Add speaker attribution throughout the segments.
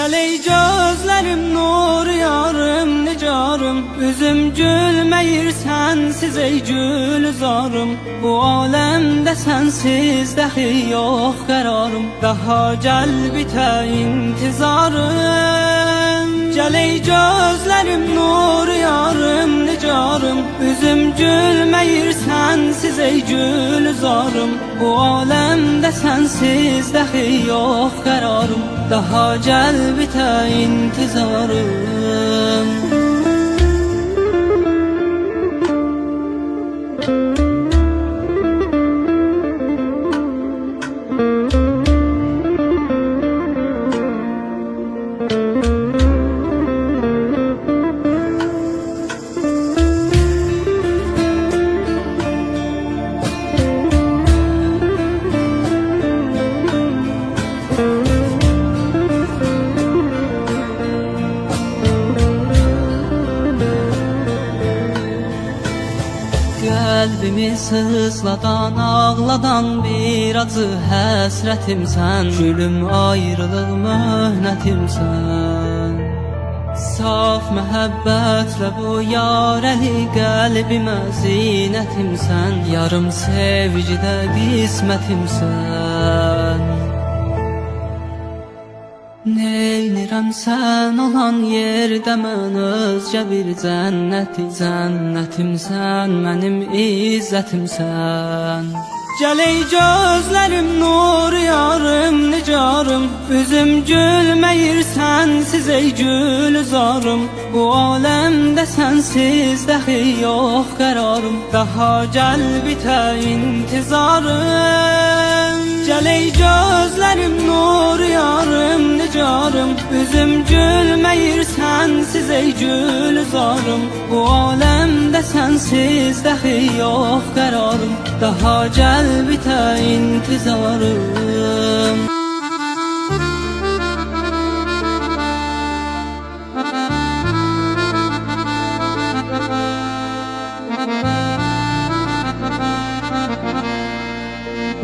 Speaker 1: Gel ey gözlerim nur yarım nicarım Üzüm gülmeyir sensiz ey gülzarım Bu alemde sensiz dahi yok kararım Daha gel bite intizarım. Gel ey gözlerim nur yarım nicarım Üzüm gülmeyir sensiz ey gülzarım Bu alemde sensiz dahi yok kararım. Daha gel bite intizarım Kalbimi sızladan ağladan bir acı həsrətim sən. Gülüm ayrılıq möhnətim sən. Saf məhəbbətlə bu yarəli qəlbimə zinətim sən. Yarım sevgidə qismətim sən Neynirəm sən olan yerdə mən özgə bir cənnəti Cənnətimsən, mənim izzətimsən Gəl ey gözlərim nur yarım nicarım Üzüm gülməyir sensiz ey gülzarım Bu aləmdə sensiz dəxi yox qərarım Daha gəl bitə intizarım. Gəl ey gözlərim nicarım Üzüm gülməyir sensiz ey gülzarım Bu aləmdə sensiz dəxi yox qərarım Daha gəl bitə intizarım.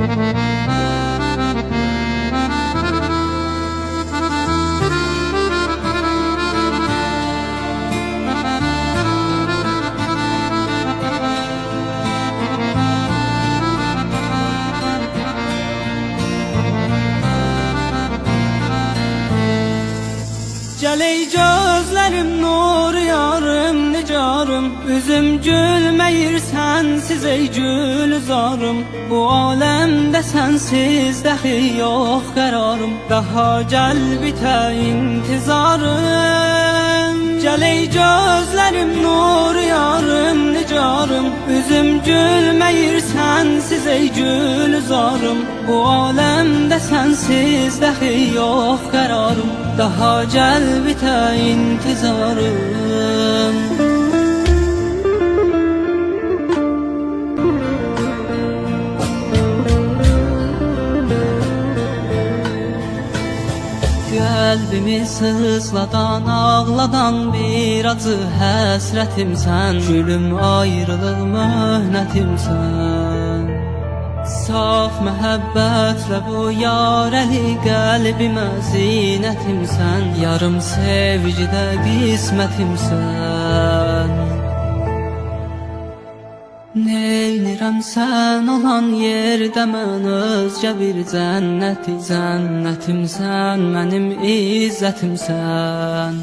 Speaker 1: Gəl ey gözlərim nur yarım nicarım. Üzüm gülməyir sensiz ey gülzarım Bu aləmdə sensiz dəxi yox qərarım Daha gəl bitə intizarım. Gəl ey gözlərim nur nicarım Üzüm gülməyir sensiz ey gülzarım Bu aləmdə sensiz dəxi yox qərarım Daha gəl bitə intizarım Qəlbimi sızladan, ağladan bir acı həsrətim sən Gülüm ayrılıq möhnətim sən Saf məhəbbətlə bu yarəli qəlbimə zinətim sən Yarım sevgidə qismətim Neynirəm sən olan yerdə mən özgə bir cənnəti Cənnətimsən, mənim izzətimsən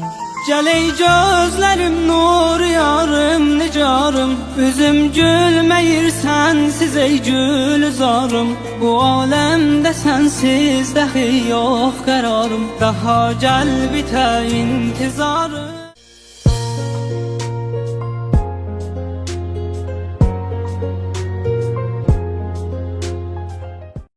Speaker 1: Gəl ey gözlərim nur yarım nicarım Üzüm gülməyir sensiz ey gülzarım Bu aləmdə sensiz dəxi yox qərarım Daha gəl bitə intizarım